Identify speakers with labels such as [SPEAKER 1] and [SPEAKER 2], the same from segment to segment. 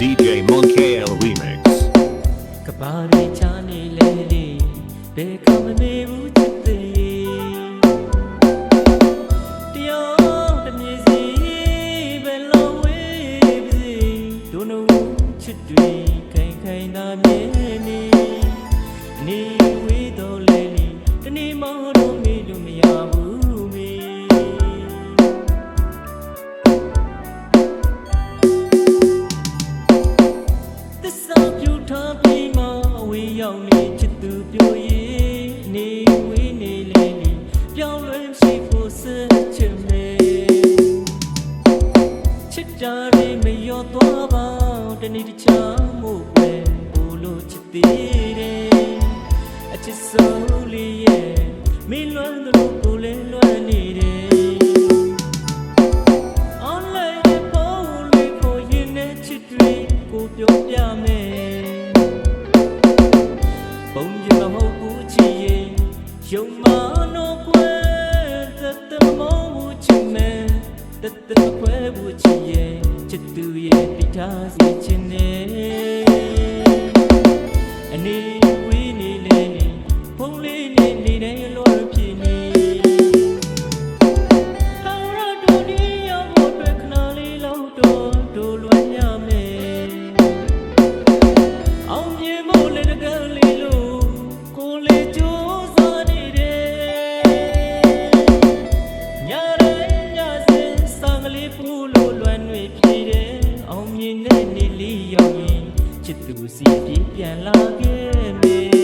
[SPEAKER 1] Monkale Remix.
[SPEAKER 2] ကဘာတွေချာနေလေလေဘယ် အဝေးရောက်နေချစ်သူပြိုရေးနေဝေးနေလေလေပြောင်းလဲရှိဖို့စချင်မေချစ်တာတွေမရောသွားပါတနေ့တခြားမို့ပဲဘလို့ချစ်သေးတယ်အချစ်ဆုံးလေးရဲ့မင်းလွမ်းလို့ ပုံကြီးမဟုတ်ဘူးချစ်ရင်ယုံမနောကွယ်တတမမောဘူးချစ်မယ်တတမခွဲဘူးချစ်ရဲ့ချစ်သူရဲ့တိထားစီချင်နေအနေ ချစ်သူစီပြေးပြန်လာခဲ့မ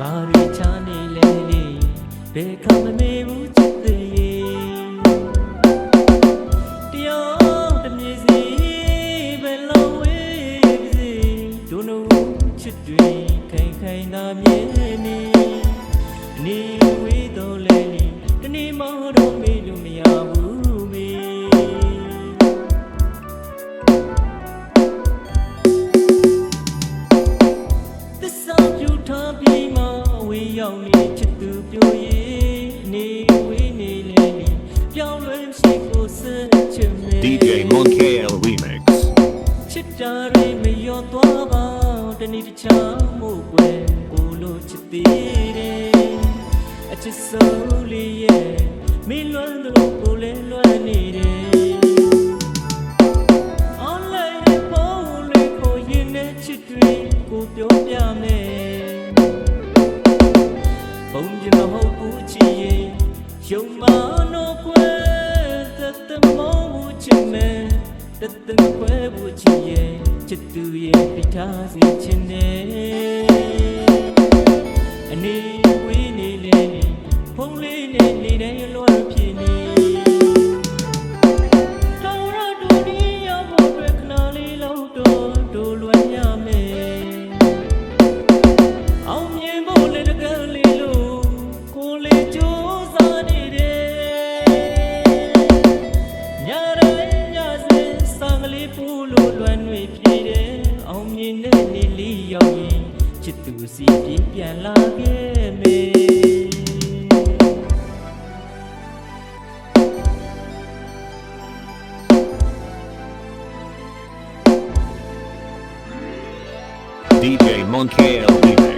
[SPEAKER 2] ဘာရီချာနေလေလေဘယ်ကမမေဘူးချစ်သေးတရားတမြေစီဘယ်လိုဝေးပါစေဒုနုချစ်တွေခိုင်ခိုင်သာမြဲနေနေဝေး ရောက်နေချစ်သူပြိုရေးနေဝေးနေလေပြောင်းလဲရှိဖို့စ ချစ်ရင်ယုံမနောကွယ်တတမောဘူးချစ်မယ်တတမခွဲဘူးချစ်ရဲ့ချစ်သူရဲ့တိထားစီချင်တယ်အနေဝေးနေလေဖုံးလေးနဲ့နေတဲ့လွယ်ဖြစ်နေ တွေပြေးတယ်အောင်မြင်တဲ့နေ့လေးရောက်ရင်ချစ်သူစီပြေးပြန်လာခဲ့မယ်
[SPEAKER 1] DJ Monkale Remix.